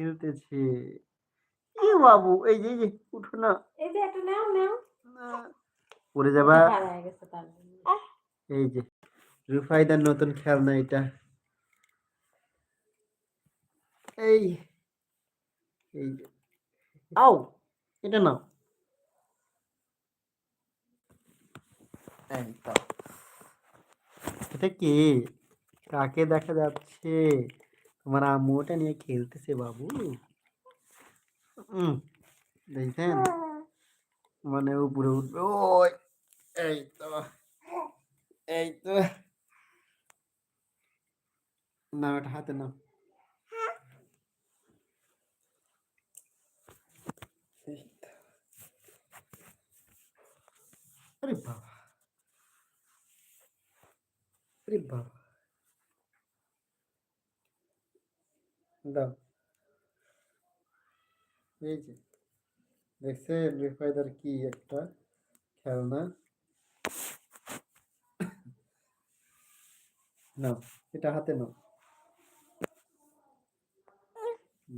খেলতেছে। এ বাবু এই যে যে উঠো না। এই যে একটা নাও নাও। পড়ে যাবা। এই যে রুফাইদার নতুন খেলনা এটা। এই এই আও এটা নাও। এই তো। এটা কি? কাকে দেখা যাচ্ছে? তোমার আম্মু ওটা নিয়ে খেলতেছে বাবু হুম দেখছেন মানে উপরে উঠবে ওই এই তো এই তো না ওটা হাতে নাও এই তো। আরে বাবা আরে বাবা দাও। এই যে দেখছেন বেফায়দার কি একটা খেলনা? নাও, এটা হাতে নাও।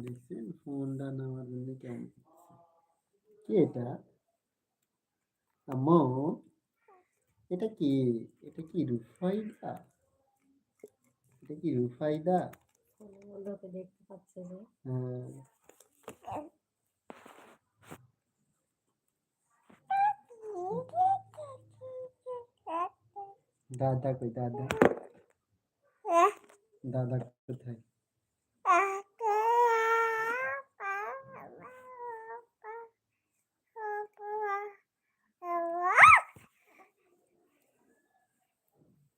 দেখছেন ফোনটা নেওয়ার জন্য কেমন? কি এটা? আম্মু, এটা কি? এটা কি রুফাইদা? এটা কি রুফাইদা? দেখতে পাচ্ছে যে। দাদা কই দাদা? দাদা কোথায়?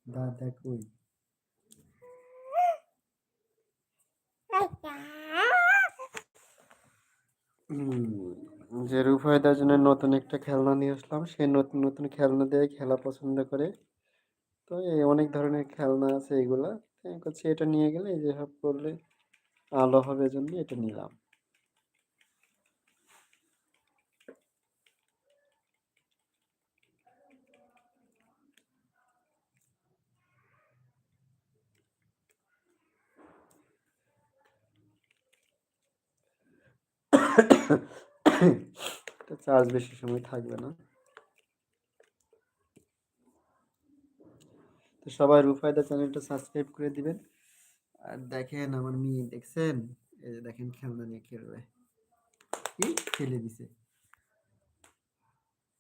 দাদা কই? যে রুফায়দার জন্য নতুন একটা খেলনা নিয়ে আসলাম সেই নতুন নতুন খেলনা দিয়ে খেলা পছন্দ করে। তো এই অনেক ধরনের খেলনা আছে এইগুলা করছি এটা নিয়ে গেলে এই যে সব করলে আলো হবে জন্য এটা নিলাম। চার্জ বেশি সময় থাকবে না। তো সবাই রুফায়দা চ্যানেলটা সাবস্ক্রাইব করে দিবেন। আর দেখেন আমার মেয়ে, দেখছেন? এই যে দেখেন খেলনা নিয়ে খেলবে। কি? ফেলে দিছে।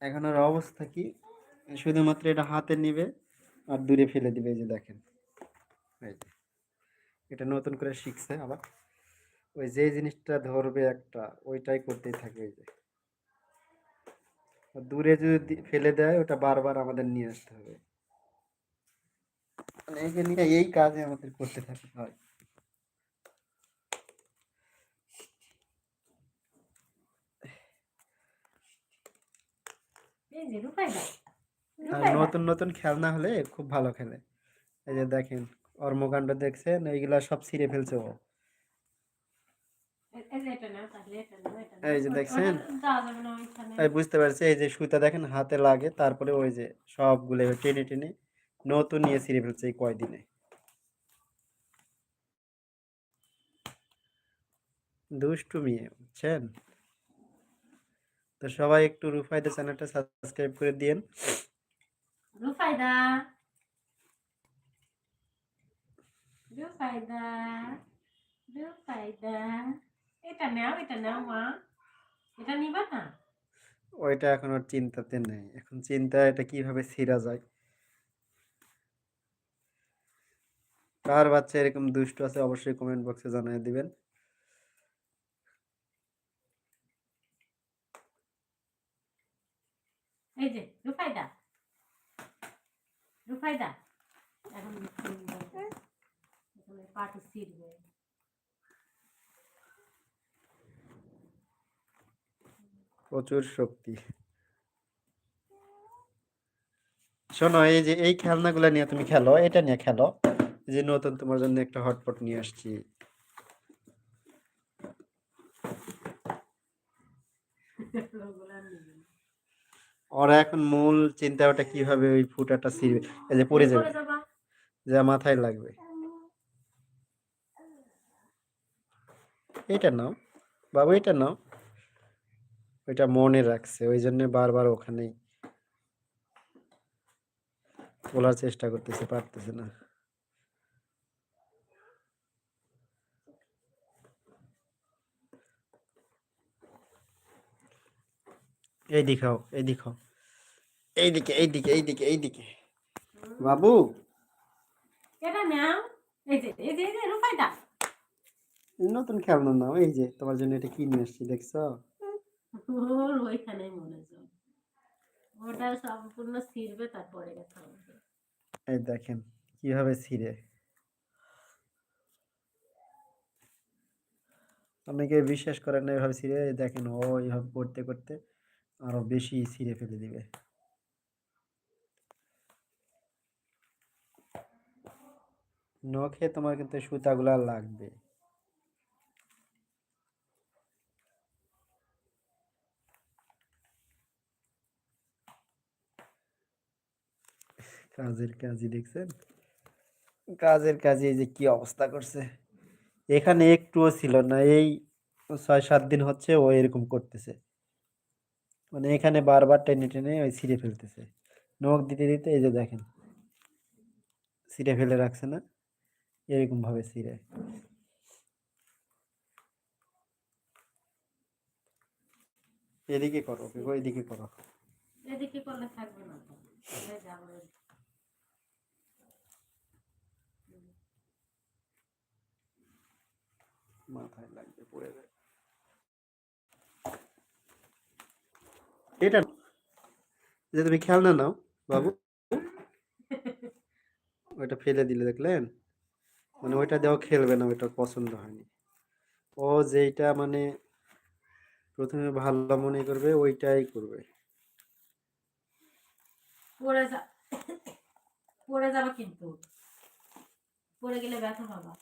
এখন ওর অবস্থা কি? শুধুমাত্র এটা হাতে নিবে আর দূরে ফেলে দিবে, এই যে দেখেন। এটা নতুন করে শিখছে আবার। ওই যে জিনিসটা ধরবে একটা ওইটাই করতেই থাকে ওই যে। দূরে যদি ফেলে দেয় ওটা বারবার আমাদের নিয়ে আসতে হবে। মানে এই কাজে আমাদের করতে থাকতে হয়। নতুন নতুন খেলনা হলে খুব ভালো খেলে। এই যে দেখেন কর্মকাণ্ড দেখছেন এইগুলা সব ছিঁড়ে ফেলছে ও। এই যে দেখছেন? এই বুঝতে পারছি, এই যে সুতা দেখেন, হাতে লাগে, তারপরে ওই যে সবগুলো টেনে টেনে নতুন নিয়ে ছিঁড়ে ফেলছে এই কয়দিনে। দুষ্টু মেয়ে বুঝছেন? তো সবাই একটু রুফাইদা চ্যানেলটা সাবস্ক্রাইব করে দিয়েন। রূপাইদা রূপাইদা রূপাইদা এটা নাও এটা নাও মা। এটা নিবা না? ওইটা এখন ওর চিন্তাতে নেই। এখন চিন্তা এটা কীভাবে ছিঁড়া যায়। কার বাচ্চা এরকম দুষ্ট আছে অবশ্যই কমেন্ট বক্সে জানিয়ে দিবেন। এই যে রূপাইদা এখন এখন পাটি ছিড়বে। প্রচুর শক্তি। শোনো, এই যে এই খেলনাগুলো নিয়ে তুমি খেলো, এটা নিয়ে খেলো যে নতুন তোমার জন্য একটা হটপট নিয়ে আসছি। ওরা এখন মূল চিন্তা ওটা কীভাবে ওই ফুটাটা ছিঁড়বে, এই যে পড়ে যাবা, যা মাথায় লাগবে। এটা নাও, বাবু, এটা নাও। ওইটা মনে রাখছে ওই জন্য বারবার ওখানেই তোলার চেষ্টা করতেছে পারতেছে না। এই দিখাও এই দিখাও। এইদিকে এইদিকে এইদিকে এইদিকে বাবু? নতুন খেলনা নাও এই যে তোমার জন্য এটা কিনে এসেছি দেখছ? ওর ওইখানেই মনোযোগ ওটা সম্পূর্ণ ছিঁড়বে, তারপরে কথা হবে। এই দেখেন, কীভাবে ছিঁড়ে। অনেকে বিশ্বাস করেন না এভাবে ছিঁড়ে দেখেন ও এইভাবে করতে করতে আরও বেশি ছিঁড়ে ফেলে দিবে। নখে তোমার কিন্তু সুতাগুলা লাগবে। কাজের কাজই দেখছেন? কাজের কাজে এই যে কি অবস্থা করছে? এখানে একটুও ছিল না এই ছয় সাত দিন হচ্ছে ও এরকম করতেছে। মানে এখানে বারবার টেনে টেনে ওই ছিঁড়ে ফেলতেছে। নখ দিতে দিতে এই যে দেখেন ছিঁড়ে ফেলে রাখছে না এরকম ভাবে ছিঁড়ে। এদিকে করো ওইদিকে করো। এদিকে করলে থাকবে না তো এই যাবে মাথায় লাগবে পড়ে যাবে এটা যে তুমি খেয়াল খেলনা নাও বাবু। ওইটা ফেলে দিলে দেখলেন? মানে ওইটা দেওয়া খেলবে না ওইটা পছন্দ হয়নি। ও যেইটা মানে প্রথমে ভালো মনে করবে ওইটাই করবে। পড়ে যা পড়ে যাবে কিন্তু। পড়ে গেলে ব্যথা পাবা।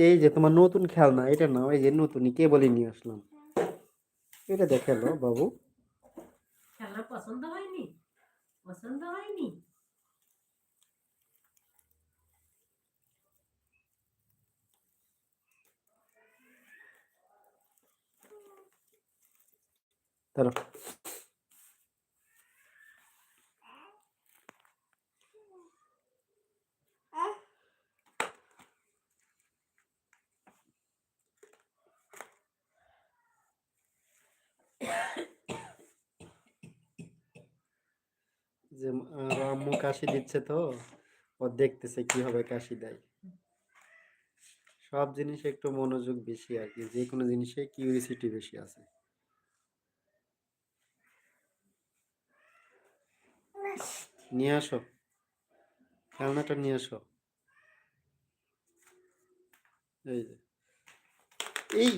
এই যে তোমার নতুন খেলনা এটা নাও এই যে নতুনই কে বলে নিয়ে আসলাম? এটা দেখে লো বাবু। খেলনা পছন্দ হয়নি? পছন্দ হয়নি? ধরো যে আম্মু কাশি দিচ্ছে তো, ও দেখতেছে কীভাবে কাশি দেয়। সব জিনিসে একটু মনোযোগ বেশি আর কি, যে কোনো জিনিসে কিউরিসিটি বেশি আছে। নিয়ে আসো। খেলনাটা নিয়ে আসো। এই যে। এই।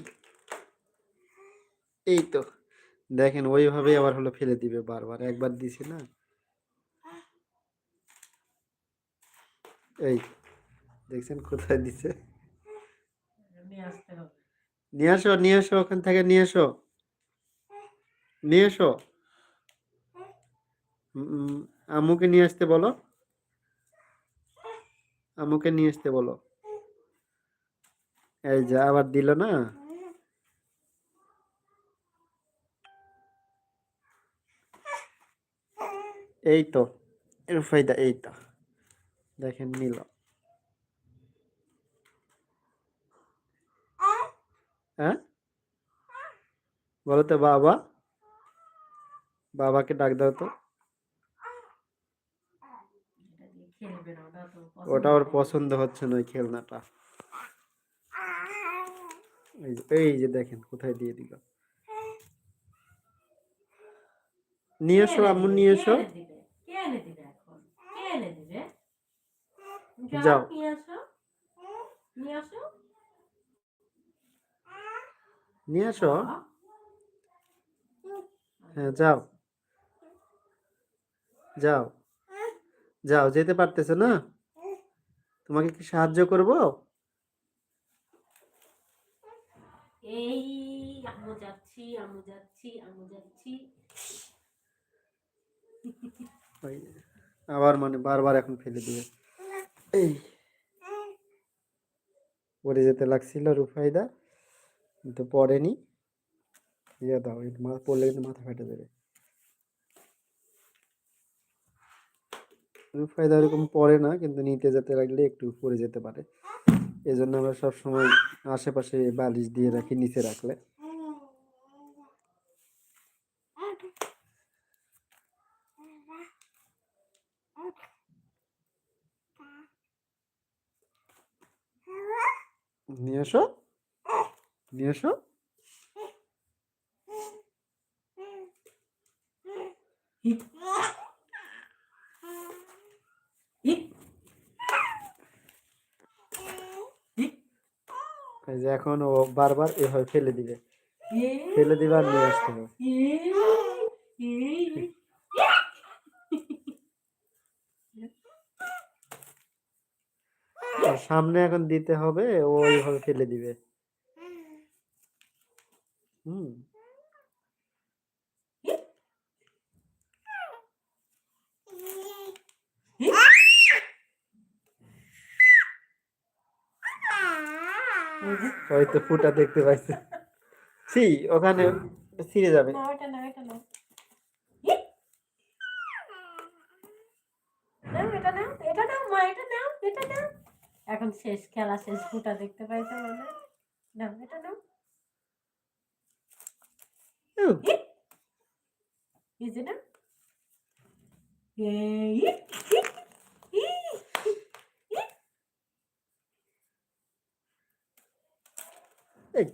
এই তো। দেখেন ওইভাবে আবার হলো ফেলে দিবে বারবার। একবার দিছি না এই দেখছেন কোথায় দিছে? নিয়ে আসো নিয়ে আসো ওখান থেকে নিয়ে এসো নিয়ে এসো। আম্মুকে নিয়ে আসতে বলো। আম্মুকে নিয়ে আসতে বলো। এই যে আবার দিল না? এই তো রুফাইদা এই তো। দেখেন, নিল। হ্যাঁ? বলো তো, বাবা। বাবাকে ডাক দাও তো। ওটা ওর পছন্দ হচ্ছে না ওই খেলনাটা। এই যে এই যে দেখেন, কোথায় দিয়ে দিল। নিয়ে এসো, আম্মু, নিয়ে এসো। কে এনে দিবে? এখন? কে এনে দিবে? যাও। নিয়ে আসো। নিয়ে আসো। নিয়ে এসো হ্যাঁ যাও। যাও। যাও যেতে পারতেছো না? তোমাকে কি সাহায্য করব? এই আমু যাচ্ছি আমু যাচ্ছি আমু যাচ্ছি। আবার মানে বারবার এখন ফেলে দিবে। পড়ে যেতে লাগছিল রুফাইদা, কিন্তু পড়েনি ইয়ে দাও পড়লে কিন্তু মাথা ফেটে যাবে। রুফাইদা এরকম পড়ে না, কিন্তু নিতে যেতে লাগলে একটু পড়ে যেতে পারে। এই জন্য আমরা সবসময় আশেপাশে বালিশ দিয়ে রাখি, নিচে রাখলে। নিয়ে এসো। নিয়ে এসো। যে এখন ও বারবার এভাবে ফেলে দিবে। ফেলে দিবে আর নিয়ে আসতে হবে আর সামনে এখন দিতে হবে, ও ওইভাবে ফেলে দিবে। হুম। ওই তো ফুটা দেখতে পাইছে। ছি, ওখানে ছিঁড়ে যাবে। না না এটা না এটা নাও, মা, এটা নাও এটা নাও। এখন শেষ খেলা শেষ ফুটা দেখতে পাইছো মানে নাও এটা নাও। উহ, এই যে না। এই এই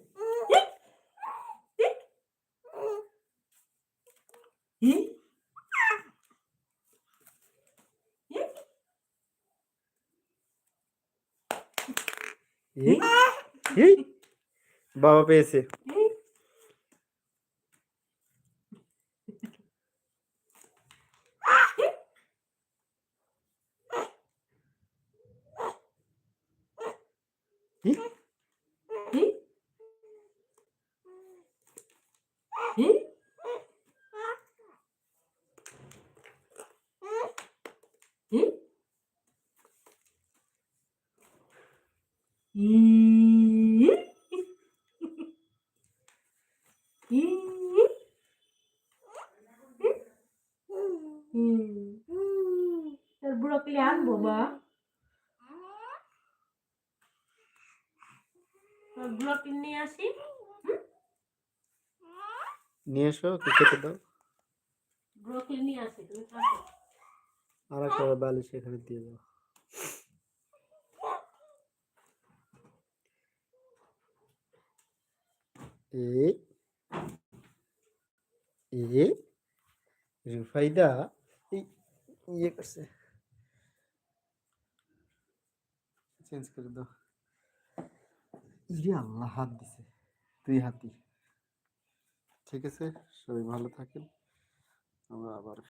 এই, এই, বাবা পেয়েছে। তোর ব্রোকলি আনব মা। তোর ব্রোকলি নিয়ে আসি। নিয়ে এসো খেতে দাও। ব্রোকলি নিয়ে আসি তুমি আর একটা বালিশ এখানে দিয়ে দাও। এই এই রুফাইদা, এই ইয়ে করছে। চেঞ্জ করে দাও। ইরে আল্লাহ, হাত দিছে। দুই হাতি। ঠিক আছে, সবাই ভালো থাকেন। আমরা আবার